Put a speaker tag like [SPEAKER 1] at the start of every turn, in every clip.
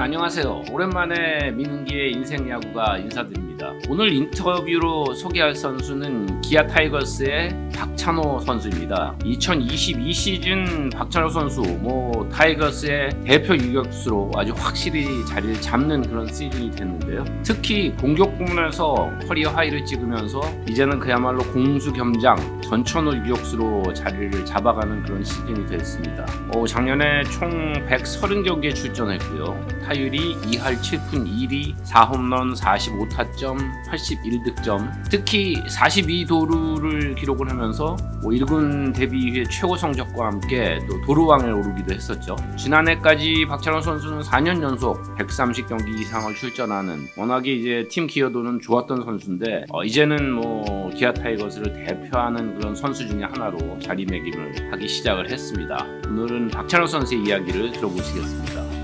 [SPEAKER 1] 안녕하세요. 오랜만에 민은기의 인생 야구가 인사드립니다. 오늘 인터뷰로 소개할 선수는 기아 타이거스의 박찬호 선수입니다. 2022 시즌 박찬호 선수 뭐 타이거스의 대표 유격수로 아주 확실히 자리를 잡는 그런 시즌이 됐는데요. 특히 공격 부문에서 커리어 하이를 찍으면서 이제는 그야말로 공수 겸장 전천후 유격수로 자리를 잡아가는 그런 시즌이 됐습니다. 어, 작년에 총 130경기에 출전했고요. 타율이 2할 7푼 1위, 4홈런 45타점, 81득점. 특히 42도루를 기록을 하면서 뭐 1군 데뷔 이후에 최고 성적과 함께 또 도루왕에 오르기도 했었죠. 지난해까지 박찬호 선수는 4년 연속 130경기 이상을 출전하는 워낙에 이제 팀 기여도는 좋았던 선수인데 어, 이제는 뭐 기아 타이거스를 대표하는 그런 선수 중에 하나로 자리매김을 하기 시작을 했습니다. 오늘은 박찬호 선수의 이야기를 들어보시겠습니다.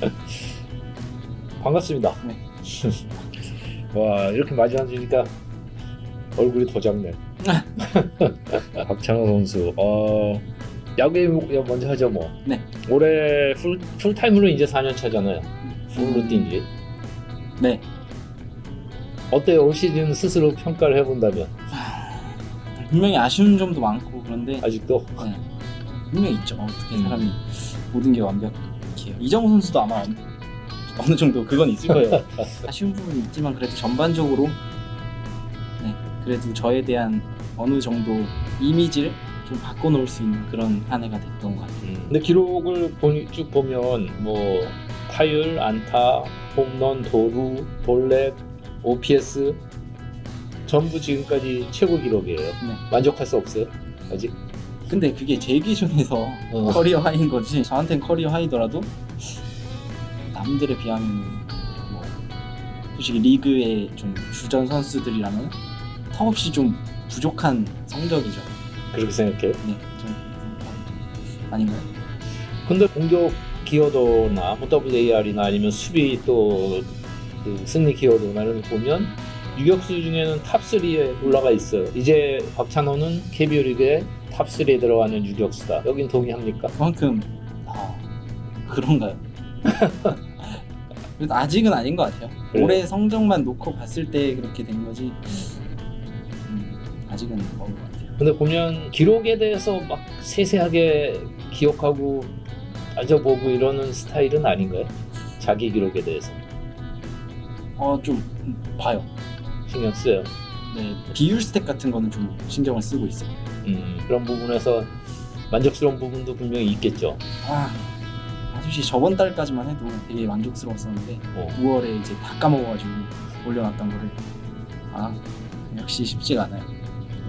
[SPEAKER 2] 반갑습니다.
[SPEAKER 3] 네.
[SPEAKER 2] 와 이렇게 마주 앉으니까 얼굴이 더 작네. 박찬호 선수. 어 야구 얘기 먼저 하죠 뭐.
[SPEAKER 3] 네.
[SPEAKER 2] 올해 풀 풀타임으로 이제 4년 차잖아요. 풀로 뛴 지.
[SPEAKER 3] 네.
[SPEAKER 2] 어때요 올 시즌 스스로 평가를 해본다면
[SPEAKER 3] 분명히 아쉬운 점도 많고 그런데
[SPEAKER 2] 아직도
[SPEAKER 3] 네. 분명히 있죠. 어떻게
[SPEAKER 2] 음.
[SPEAKER 3] 사람이 모든 게 완벽 해요. 이정우 선수도 아마 어느- 어느 정도 그건 있을 거예요. 아쉬운 부분이 있지만 그래도 전반적으로 네 그래도 저에 대한 어느 정도 이미지를 좀 바꿔놓을 수 있는 그런 한 해가 됐던 것 같아요.
[SPEAKER 2] 근데 기록을 보니- 쭉 보면 뭐 타율, 안타, 홈런, 도루, 볼넷, OPS 전부 지금까지 최고 기록이에요.
[SPEAKER 3] 네.
[SPEAKER 2] 만족할 수 없어요 아직.
[SPEAKER 3] 근데 그게 제 기준에서
[SPEAKER 2] 어.
[SPEAKER 3] 커리어 하이인 거지 저한텐 커리어 하이더라도 남들에 비하면 뭐 솔직히 리그의 좀 주전 선수들이라면 턱없이 좀 부족한 성적이죠.
[SPEAKER 2] 그렇게 생각해요.
[SPEAKER 3] 네, 좀 아닌가요?
[SPEAKER 2] 근데 공격 기여도나 뭐 WAR이나 아니면 수비 또 그 승리 기여도나 이런 거 보면 유격수 중에는 탑 3에 올라가 있어요. 이제 박찬호는 KBO 리그에 탑3에 들어가는 유격수다. 여긴 동의합니까?
[SPEAKER 3] 그만큼 아, 그런가요? 그래도 아직은 아닌 것 같아요.
[SPEAKER 2] 그래요?
[SPEAKER 3] 올해 성적만 놓고 봤을 때 그렇게 된 거지. 음, 아직은 없는 것 같아요.
[SPEAKER 2] 근데 보면 기록에 대해서 막 세세하게 기억하고 따져보고 이러는 스타일은 아닌가요? 자기 기록에 대해서
[SPEAKER 3] 어, 좀 음, 봐요.
[SPEAKER 2] 신경 쓰여요.
[SPEAKER 3] 네, 비율 스택 같은 거는 좀 신경을 쓰고 있어요.
[SPEAKER 2] 음, 그런 부분에서 만족스러운 부분도 분명히 있겠죠.
[SPEAKER 3] 아, 아, 솔직히 저번 달까지만 해도 되게 만족스러웠었는데
[SPEAKER 2] 어.
[SPEAKER 3] 9월에 이제 다 까먹어가지고 올려놨던 거를 아 역시 쉽지가 않아요.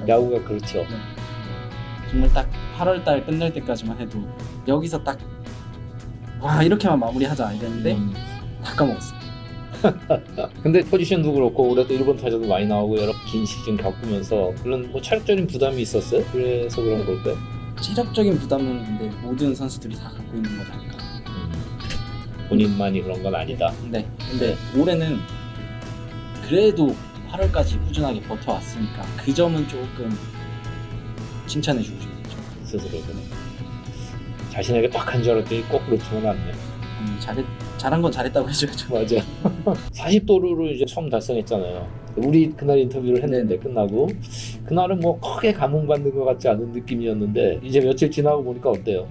[SPEAKER 2] 야구가 그렇죠.
[SPEAKER 3] 정말 딱 8월 달 끝날 때까지만 해도 여기서 딱 와 이렇게만 마무리하자 이랬는데
[SPEAKER 2] 음.
[SPEAKER 3] 다 까먹었어.
[SPEAKER 2] 근데 포지션도 그렇고 올해 또 일본 타자도 많이 나오고 여러 긴 시즌 겪으면서 그런 뭐 체력적인 부담이 있었어요. 그래서 그런 걸까요?
[SPEAKER 3] 체력적인 부담은 근데 모든 선수들이 다 갖고 있는 거지 않을까.
[SPEAKER 2] 본인만이 그런 건 아니다.
[SPEAKER 3] 네. 근데 올해는 그래도 8월까지 꾸준하게 버텨왔으니까 그 점은 조금 칭찬해주고 싶죠.
[SPEAKER 2] 스스로도 자신에게 딱 한 줄 알았더니 거꾸로 주면 않네.
[SPEAKER 3] 음, 잘했 잘한 건 잘했다고 해줘야죠.
[SPEAKER 2] 맞아. 40도루를 이제 처음 달성했잖아요. 우리 그날 인터뷰를 했는데 끝나고 그날은 뭐 크게 감흥받는 것 같지 않은 느낌이었는데 이제 며칠 지나고 보니까 어때요?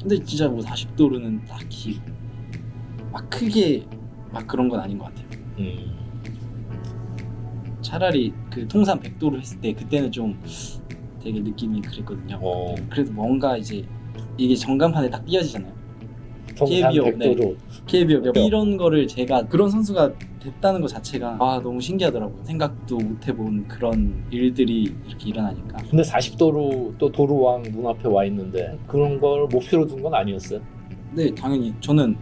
[SPEAKER 3] 근데 진짜 뭐 40도로는 딱히 막 크게 막 그런 건 아닌 것 같아요.
[SPEAKER 2] 음.
[SPEAKER 3] 차라리 그 통산 100도로 했을 때 그때는 좀 되게 느낌이 그랬거든요.
[SPEAKER 2] 어.
[SPEAKER 3] 그래도 뭔가 이제 이게 전간판에 딱 띄어지잖아요. KBO,
[SPEAKER 2] 100도로
[SPEAKER 3] KBO 몇 이런 거를 제가 그런 선수가 됐다는 것 자체가 아 너무 신기하더라고요. 생각도 못 해본 그런 일들이 이렇게 일어나니까.
[SPEAKER 2] 근데 40도로 또 도루왕 눈앞에 와 있는데 그런 걸 목표로 둔 건 아니었어요.
[SPEAKER 3] 네, 당연히 저는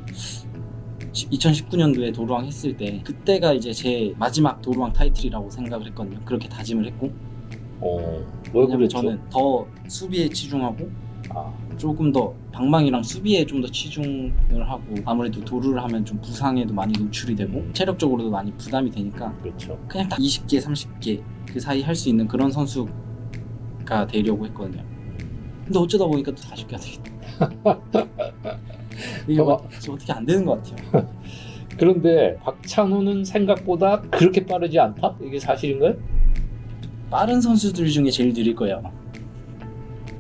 [SPEAKER 3] 2019년도에 도루왕 했을 때 그때가 이제 제 마지막 도루왕 타이틀이라고 생각을 했거든요. 그렇게 다짐을 했고
[SPEAKER 2] 어, 왜
[SPEAKER 3] 왜냐면
[SPEAKER 2] 그랬죠?
[SPEAKER 3] 저는 더 수비에 치중하고
[SPEAKER 2] 아,
[SPEAKER 3] 조금 더 방망이랑 수비에 좀 더 치중을 하고 아무래도 도루를 하면 좀 부상에도 많이 노출이 되고 체력적으로도 많이 부담이 되니까
[SPEAKER 2] 그렇죠.
[SPEAKER 3] 그냥 딱 20개, 30개 그 사이 할 수 있는 그런 선수가 되려고 했거든요. 근데 어쩌다 보니까 또 40개가 되겠다. 이게
[SPEAKER 2] 봐봐.
[SPEAKER 3] 어, 어떻게 안 되는 것 같아요.
[SPEAKER 2] 그런데 박찬호는 생각보다 그렇게 빠르지 않다? 이게 사실인가요?
[SPEAKER 3] 빠른 선수들 중에 제일 느릴 거예요.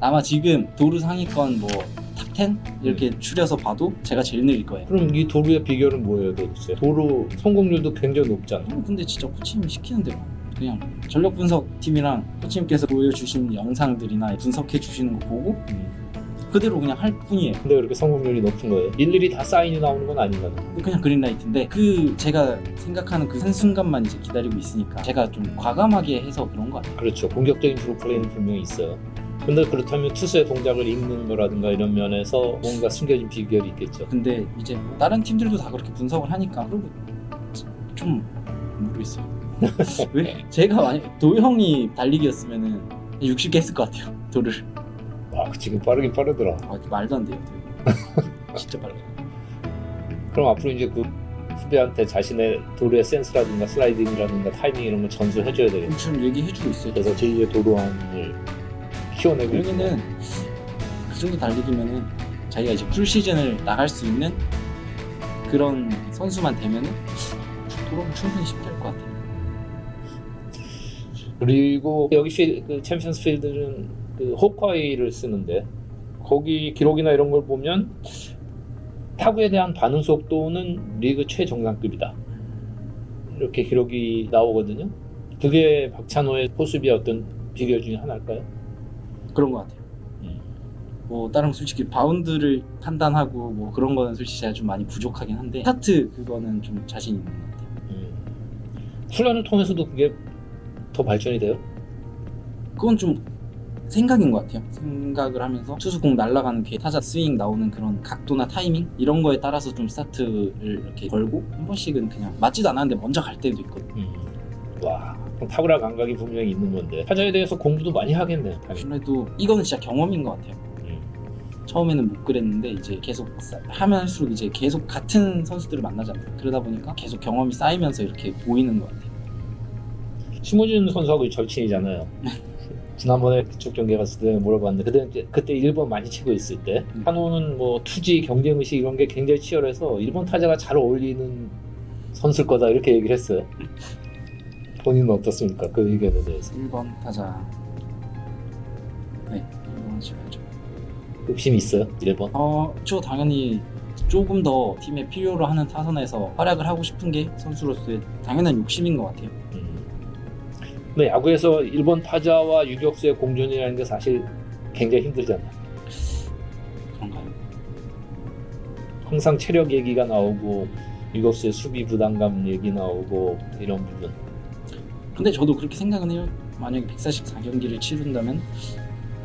[SPEAKER 3] 아마 지금 도루 상위권 뭐 탑10 이렇게 추려서 봐도 제가 제일 느릴 거예요.
[SPEAKER 2] 그럼 이 도루의 비결은 뭐예요 도대체? 도루 성공률도 굉장히 높잖아.
[SPEAKER 3] 어, 근데 진짜 코치님이 시키는 대로 그냥 전력 분석 팀이랑 코치님께서 보여주신 영상들이나 분석해 주시는 거 보고 그대로 그냥 할 뿐이에요.
[SPEAKER 2] 근데 그렇게 성공률이 높은 거예요. 일일이 다 사인이 나오는 건 아니잖아.
[SPEAKER 3] 그냥 그린라이트인데 그 제가 생각하는 그 한 순간만 이제 기다리고 있으니까 제가 좀 과감하게 해서 그런 거 같아요.
[SPEAKER 2] 그렇죠. 공격적인 프로플레이는 분명히 있어요. 근데 그렇다면 투수의 동작을 읽는 거라든가 이런 면에서 뭔가 숨겨진 비결이 있겠죠.
[SPEAKER 3] 근데 이제 뭐 다른 팀들도 다 그렇게 분석을 하니까 그리고 좀 모르겠어요. 왜 제가 만약 도 형이 달리기였으면은 60개 했을 것 같아요. 도를
[SPEAKER 2] 아 지금 빠르긴 빠르더라.
[SPEAKER 3] 아, 말도 안 돼요. 진짜 빨라.
[SPEAKER 2] 그럼 앞으로 이제 그 후배한테 자신의 도루의 센스라든가 슬라이딩이라든가 타이밍 이런 걸 전수해줘야 되겠죠.
[SPEAKER 3] 지금 얘기해주고 있어요.
[SPEAKER 2] 그래서 제2의 도루왕을 키워내고
[SPEAKER 3] 여기는 그 정도 달리기면은 자기가 이제 풀 시즌을 나갈 수 있는 그런 선수만 되면은 도로는 충분히 쉽게 할 것 같아요.
[SPEAKER 2] 그리고 여기 필, 그 챔피언스 필드는 그 호카이를 쓰는데 거기 기록이나 이런 걸 보면 타구에 대한 반응 속도는 리그 최정상급이다. 이렇게 기록이 나오거든요. 그게 박찬호의 포수비의 어떤 비결 중에 하나일까요?
[SPEAKER 3] 그런 것 같아요.
[SPEAKER 2] 음.
[SPEAKER 3] 뭐 다른 거 솔직히 바운드를 판단하고 뭐 그런 거는 솔직히 제가 좀 많이 부족하긴 한데 스타트 그거는 좀 자신 있는 것 같아요.
[SPEAKER 2] 음. 훈련을 통해서도 그게 더 발전이 돼요?
[SPEAKER 3] 그건 좀 생각인 것 같아요. 생각을 하면서 투수공 날아가는 게 타자 스윙 나오는 그런 각도나 타이밍 이런 거에 따라서 좀 스타트를 이렇게 걸고 한 번씩은 그냥 맞지도 않았는데 먼저 갈 때도 있거든요.
[SPEAKER 2] 음. 와, 탁월한 감각이 분명히 있는 건데 타자에 대해서 공부도 많이 하겠네. 당연히.
[SPEAKER 3] 그래도 이거는 진짜 경험인 것 같아요.
[SPEAKER 2] 음.
[SPEAKER 3] 처음에는 못 그랬는데 이제 계속 쌓- 하면 할수록 이제 계속 같은 선수들을 만나잖아요. 그러다 보니까 계속 경험이 쌓이면서 이렇게 보이는 것 같아요.
[SPEAKER 2] 심호준 선수하고 절친이잖아요. 지난번에 그쪽 경기에 갔을 때 물어봤는데 그때 이제- 그때 일본 많이 치고 있을 때
[SPEAKER 3] 음.
[SPEAKER 2] 한호는 뭐 투지 경쟁 의식 이런 게 굉장히 치열해서 일본 타자가 잘 어울리는 선수일 거다 이렇게 얘기를 했어요. 본인은 어떻습니까? 그 의견에 대해서
[SPEAKER 3] 1번 타자. 네, 1번 지어야죠.
[SPEAKER 2] 욕심이 있어요? 일본?
[SPEAKER 3] 어, 저 당연히 조금 더 팀에 필요로 하는 타선에서 활약을 하고 싶은 게 선수로서의 당연한 욕심인 것 같아요.
[SPEAKER 2] 음. 근데 야구에서 일본 타자와 유격수의 공존이라는 게 사실 굉장히 힘들잖아요.
[SPEAKER 3] 그런가요?
[SPEAKER 2] 항상 체력 얘기가 나오고 유격수의 수비 부담감 얘기 나오고 이런 부분.
[SPEAKER 3] 근데 저도 그렇게 생각은 해요. 만약에 144경기를 치른다면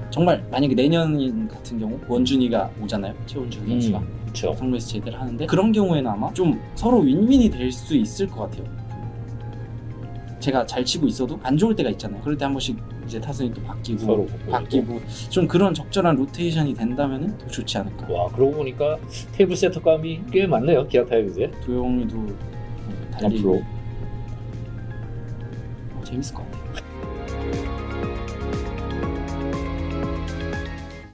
[SPEAKER 3] 정말 만약에 내년 같은 경우 원준이가 오잖아요. 최원준 선수가
[SPEAKER 2] 그렇죠.
[SPEAKER 3] 상무에서 제대를 하는데 그런 경우에는 아마 좀 서로 윈윈이 될 수 있을 것 같아요. 제가 잘 치고 있어도 안 좋을 때가 있잖아요. 그럴 때 한 번씩 이제 타선이 또 바뀌고 바뀌고 좀 그런 적절한 로테이션이 된다면 더 좋지 않을까.
[SPEAKER 2] 와 그러고 보니까 테이블 세터감이 꽤 많네요 기아 타이거즈에
[SPEAKER 3] 도영이도 달리고
[SPEAKER 2] 앞